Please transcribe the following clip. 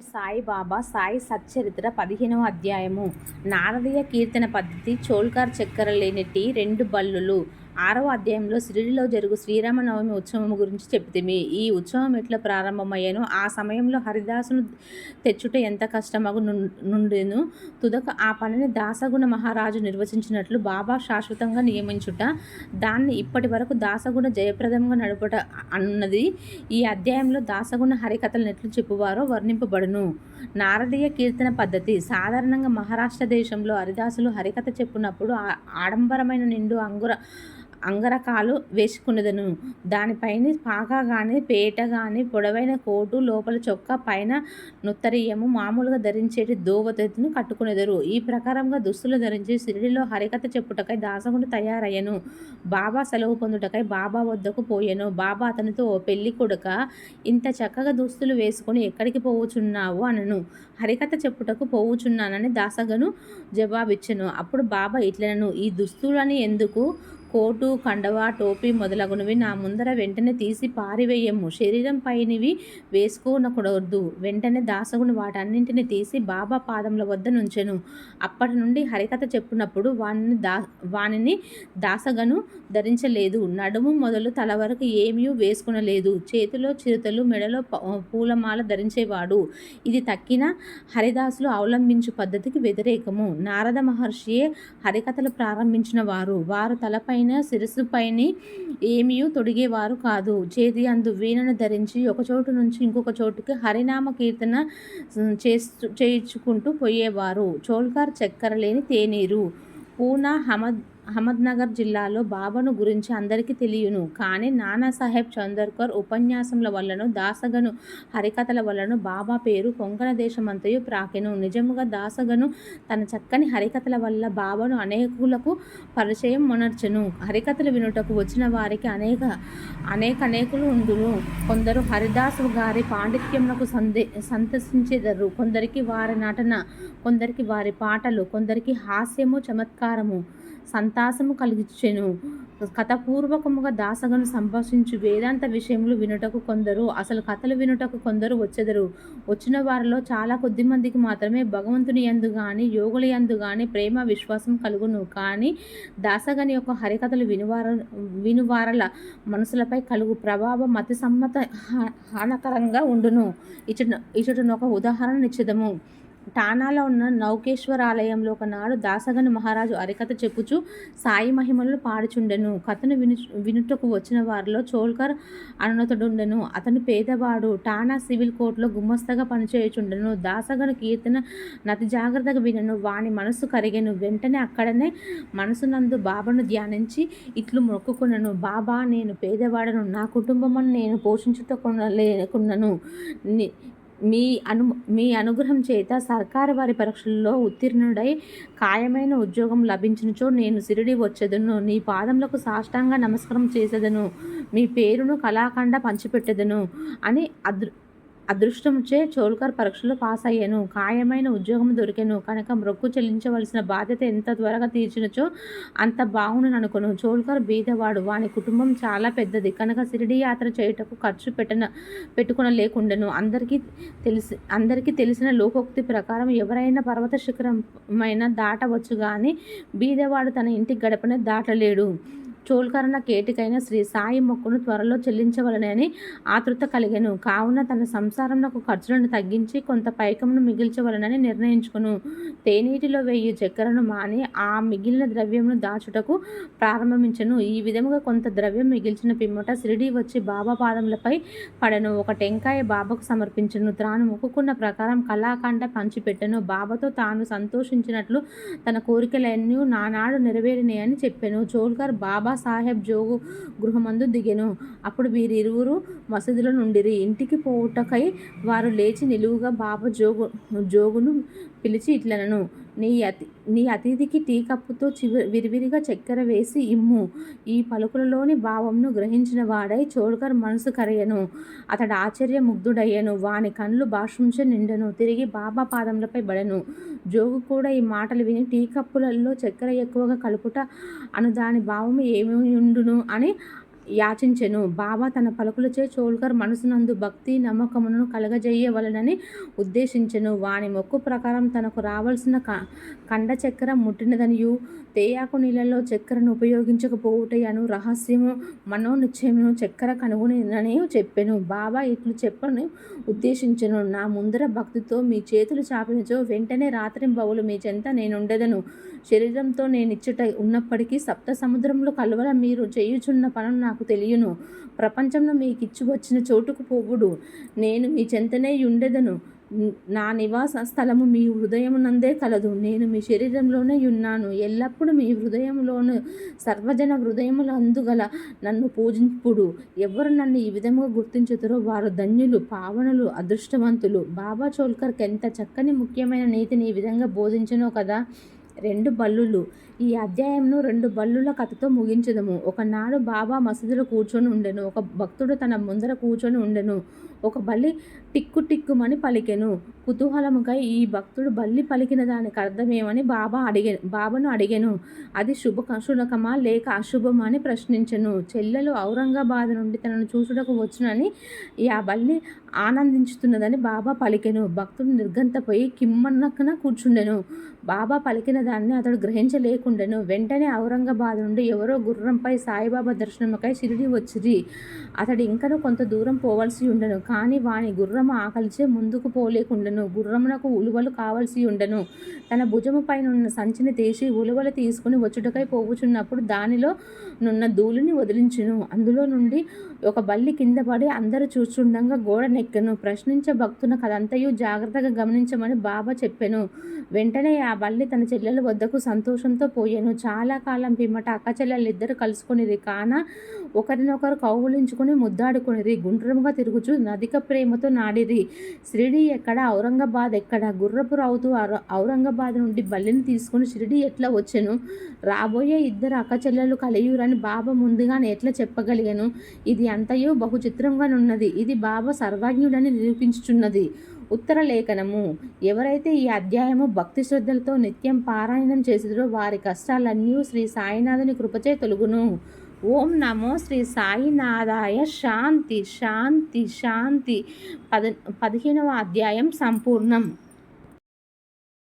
సాయిబాబా సాయి సచ్చరిత్ర పదిహేనవ అధ్యాయము. నారదీయ కీర్తన పద్ధతి చోల్కార్ చక్కెర లేని టీ రెండు బల్లులు. ఆరవ అధ్యాయంలో షిరిడిలో జరుగు శ్రీరామనవమి ఉత్సవం గురించి చెప్తిమి ఈ ఉత్సవం ఎట్లా ప్రారంభమయ్యాను? ఆ సమయంలో హరిదాసును తెచ్చుట ఎంత కష్టమగు నుం- నుండెను? తుదక ఆ పనిని దాసగుణ మహారాజు నిర్వచించినట్లు బాబా శాశ్వతంగా నియమించుట దాన్ని ఇప్పటి వరకు దాసగుణ జయప్రదంగా నడుపుట అన్నది ఈ అధ్యాయంలో దాసగుణ హరికథలను ఎట్లు చెప్పువారో వర్ణింపబడును. నారదీయ కీర్తన పద్ధతి. సాధారణంగా మహారాష్ట్ర దేశంలో హరిదాసులు హరికథ చెప్పునప్పుడు ఆడంబరమైన నిండు అంగుర అంగరకాలు వేసుకునేదను దానిపైన పాక కానీ పేట కానీ పొడవైన కోటు లోపల చొక్కా పైన నుత్తరియము మామూలుగా ధరించేటి దోవతను కట్టుకునేదరు. ఈ ప్రకారంగా దుస్తులు ధరించి సిరిడిలో హరికథ చెప్పుటకై దాసగుడు తయారయ్యను. బాబా సెలవు పొందుటకై బాబా వద్దకు పోయెను. బాబా అతనితో ఓ పెళ్ళి కొడుక ఇంత చక్కగా దుస్తులు వేసుకొని ఎక్కడికి పోవుచున్నావు? అనను. హరికథ చెప్పుటకు పోవుచున్నానని దాసగను జవాబిచ్చను. అప్పుడు బాబా ఇట్లనను ఈ దుస్తులని ఎందుకు కోటు కండవ టోపీ మొదలగునవి నా ముందర వెంటనే తీసి పారివేయము. శరీరం పైనవి వేసుకోనకూడదు. వెంటనే దాసగుని వాటన్నింటిని తీసి బాబా పాదముల వద్ద నుంచెను. అప్పటి నుండి హరికథ చెప్పునప్పుడు వానిని దా వానిని దాసగను ధరించలేదు. నడుము మొదలు తల వరకు ఏమీ వేసుకునలేదు. చేతిలో చిరుతలు మెడలో ప- పూలమాల ధరించేవాడు. ఇది తక్కిన హరిదాసులు అవలంబించు పద్ధతికి వ్యతిరేకము. నారద మహర్షియే హరికథలు ప్రారంభించిన వారు. వారు తలపై తలపైన శిరస్సుపైన ఏమీ తొడిగేవారు కాదు. చేతి అందు వీణను ధరించి ఒక చోటు నుంచి ఇంకొక చోటుకి హరినామ కీర్తన చేస్తూ చేయించుకుంటూ పోయేవారు. చోల్కార్ చక్కెర లేని తేనీరు. పూనా హమద్ అహ్మద్నగర్ జిల్లాలో బాబాను గురించి అందరికీ తెలియను. కానీ నానాసాహెబ్ చందర్కర్ ఉపన్యాసముల వల్లను దాసగను హరికథల వలన బాబా పేరు కొంకణ దేశమంతయు ప్రాకెను. నిజముగా దాసగను తన చక్కని హరికథల వల్ల బాబాను అనేకులకు పరిచయం మొనర్చెను. హరికథలు వినుటకు వచ్చిన వారికి అనేక అనేక అనేకులు ఉండును. కొందరు హరిదాసు గారి పాండిత్యములకు సందే సంతసించెదరు. కొందరికి వారి నటన కొందరికి వారి పాటలు కొందరికి హాస్యము చమత్కారము. సంతాసము కలిగించెను కథపూర్వకముగా దాసగను సంభాషించు వేదాంత విషయములు వినుటకు కొందరు అసలు కథలు వినుటకు కొందరు వచ్చెదరు. వచ్చిన వారిలో చాలా కొద్ది మందికి మాత్రమే భగవంతుని యందు గాని యోగుల యందు గాని ప్రేమ విశ్వాసం కలుగును. కానీ దాసగని యొక్క హరికథలు వినువార వినువారల మనసులపై కలుగు ప్రభావం అతి సమ్మత హా- హానకరంగా ఉండును. ఇచట ఇచ్చటను ఒక ఉదాహరణ నిచ్చిదము టానాలో ఉన్న నౌకేశ్వర ఆలయంలో ఒకనాడు దాసగని మహారాజు అరికథ చెప్పుచు సాయి మహిమలను పాడుచుండెను. కథను విను వినుటకు వచ్చిన వారిలో చోల్కర్ అనునతుడుండెను. అతను పేదవాడు టానా సివిల్ కోర్టులో గుమ్మస్తగా పనిచేయుచుండెను. దాసగను కీర్తన నతి జాగ్రత్తగా వినను. వాని మనస్సు కరిగెను. వెంటనే అక్కడనే మనసునందు బాబాను ధ్యానించి ఇట్లు మొక్కుకున్నాను బాబా నేను పేదవాడను. నా కుటుంబమును నేను పోషించుటకున్నలేకున్నను ని- మీ అను మీ అనుగ్రహం చేత సర్కారు వారి పరీక్షల్లో ఉత్తీర్ణుడై ఖాయమైన ఉద్యోగం లభించినచో నేను సిరిడి వచ్చేదను. నీ పాదములకు సాష్టాంగ నమస్కారం చేసేదను. మీ పేరును కళాఖండ పంచిపెట్టెదను అని అదృ అదృష్టముచే చోల్కర్ పరీక్షలో పాస్ అయ్యాను. ఖాయమైన ఉద్యోగం దొరికాను. కనుక మొక్కు చెల్లించవలసిన బాధ్యత ఎంత త్వరగా తీర్చినచో అంత బాగుండు అనుకును చోల్కర్ బీదవాడు. వాని కుటుంబం చాలా పెద్దది. కనుక సిరిడి యాత్ర చేయుటకు ఖర్చు పెట్టన పెట్టుకున లేకుండెను అందరికీ తెలిసి అందరికీ తెలిసిన లోకోక్తి ప్రకారం ఎవరైనా పర్వత శిఖరమైన దాటవచ్చు కానీ బీదవాడు తన ఇంటి గడపనే దాటలేడు. చోల్కరణ కేటికైన శ్రీ సాయి మొక్కును త్వరలో చెల్లించవలనని ఆతృత కలిగను. కావున తన సంసారంలో ఖర్చులను తగ్గించి కొంత పైకమును మిగిల్చవలనని నిర్ణయించుకును. తేనీటిలో వెయ్యి చక్కెరను మాని ఆ మిగిలిన ద్రవ్యమును దాచుటకు ప్రారంభించను. ఈ విధముగా కొంత ద్రవ్యం మిగిల్చిన పిమ్మట షిరిడి వచ్చి బాబా పాదములపై పడను. ఒక టెంకాయ బాబాకు సమర్పించను. తాను మొక్కుకున్న ప్రకారం కళాఖండ పంచిపెట్టెను. బాబాతో తాను సంతోషించినట్లు తన కోరికలన్నీ నానాడు నెరవేరినాయని చెప్పాను. చోల్కర్ బాబా సాహెబ్ జోగు గృహమందు దిగెను. అప్పుడు వీరిరువురు మసీదులో నుండిరి. ఇంటికి పోవుటకై వారు లేచి నిలువుగా బాబా జోగు జోగును పిలిచి ఇట్లనను. నీ అతి నీ అతిథికి టీ కప్పుతో చివి విరివిరిగా చక్కెర వేసి ఇమ్ము. ఈ పలుకులలోని భావంను గ్రహించిన వాడై చోడ్కర్ మనసు కరయను. అతడు ఆశ్చర్య ముగ్ధుడయ్యను వాని కళ్ళు బాష్పించ నిండెను. తిరిగి బాబా పాదములపై బడెను. జోగు కూడా ఈ మాటలు విని టీ కప్పులలో చక్కెర ఎక్కువగా కలుపుట అను దాని భావము ఏమి ఉండును అని యాచించెను. బాబా తన పలుకులచే చోల్కర్ మనసునందు భక్తి నమ్మకమును కలగజేయవలనని ఉద్దేశించెను. వాని మొక్కు ప్రకారం తనకు రావాల్సిన క కండ చక్రం ముట్టినదనియు. తేయాకు నీళ్ళలో చక్కెరను ఉపయోగించకపోవుటయను రహస్యము మనోనిశ్చయమును చక్కెర కనుగొనినని చెప్పెను. బాబా ఇట్లు చెప్పను ఉద్దేశించను. నా ముందర భక్తితో మీ చేతులు చాపినచో వెంటనే రాత్రింబవులు మీ చెంత నేనుండదను. శరీరంతో నేనిచ్చుట ఉన్నప్పటికీ సప్త సముద్రంలో కలవల మీరు చేయుచున్న పనులు నాకు తెలియను. ప్రపంచంలో మీకిచ్చు వచ్చిన చోటుకు పోవుడు. నేను మీ చెంతనే ఉండెదను నా నివాస స్థలము మీ హృదయమునందే కలదు. నేను మీ శరీరంలోనే ఉన్నాను. ఎల్లప్పుడూ మీ హృదయంలోను సర్వజన హృదయములందుగల నన్ను పూజింపుడు. ఎవరు నన్ను ఈ విధముగా గుర్తించుతారో వారు ధన్యులు పావనులు అదృష్టవంతులు. బాబా చోల్కర్కి ఎంత చక్కని ముఖ్యమైన నీతిని ఈ విధంగా బోధించనో కదా? రెండు బల్లులు. ఈ అధ్యాయంను రెండు బల్లుల కథతో ముగించదము. ఒకనాడు బాబా మసీదులో కూర్చొని ఉండెను. ఒక భక్తుడు తన ముందర కూర్చొని ఉండెను. ఒక బల్లి టిక్కు టిక్కుమని పలికెను. కుతూహలముగా ఈ భక్తుడు బల్లి పలికిన దానికి అర్థమేమని బాబా అడిగే బాబాను అడిగాను. అది శుభ శునకమా లేక అశుభమా అని ప్రశ్నించను. చెల్లెలు ఔరంగాబాద్ నుండి తనను చూసుటకు వచ్చునని ఈ ఆ బల్లి ఆనందించుతున్నదని బాబా పలికెను. భక్తుడు నిర్గంతపోయి కిమ్మన్నక్కన కూర్చుండెను. బాబా పలికిన దాన్ని అతడు లేకుండాను వెంటనే ఔరంగాబాద్ నుండి ఎవరో గుర్రంపై సాయిబాబా దర్శనముకై షిరిడి వచ్చిరి. అతడు ఇంకను కొంత దూరం పోవలసి ఉండను. కానీ వాని గుర్రము ఆకలిచే ముందుకు పోలేకుండను. గుర్రమునకు ఉలువలు కావలసి ఉండను. తన భుజము పైన ఉన్న సంచిని తీసి ఉలువలు తీసుకుని వచ్చుటకై పోవుచున్నప్పుడు దానిలో నున్న ధూళిని వదిలించును. అందులో నుండి ఒక బల్లి కింద పడి అందరూ చూస్తుండగా గోడ నెక్కను. ప్రశ్నించే భక్తున కదంతయు జాగ్రత్తగా గమనించమని బాబా చెప్పెను. వెంటనే ఆ బల్లి తన చెల్లెల వద్దకు సంతోషంతో పోయాను. చాలా కాలం పిమ్మట అక్కచెల్లెళ్ళు ఇద్దరు కలుసుకునిరి కాన ఒకరినొకరు కౌగులించుకుని ముద్దాడుకునిరి గుండ్రముగా తిరుగుచు నదిక ప్రేమతో నాడిరి షిరిడి ఎక్కడ? ఔరంగాబాద్ ఎక్కడ? గుర్రపు రావుతూ ఔరంగాబాద్ నుండి బల్లిని తీసుకుని షిరిడి ఎట్లా వచ్చాను? రాబోయే ఇద్దరు అక్కచెల్లెలు కలియురని బాబా ముందుగానే ఎట్లా చెప్పగలిగాను? ఇది అంతయో బహు చిత్రంగానున్నది ఇది బాబా సర్వజ్ఞుడని నిరూపించుచున్నది. ఉత్తర లేఖనము. ఎవరైతే ఈ అధ్యాయము భక్తి శ్రద్ధలతో నిత్యం పారాయణం చేసిదో వారి కష్టాలన్నీ శ్రీ సాయినాథుని కృపచే తొలుగును. ఓం నమో శ్రీ సాయినాథాయ శాంతి శాంతి శాంతి. పద పదిహేనవ అధ్యాయం సంపూర్ణం.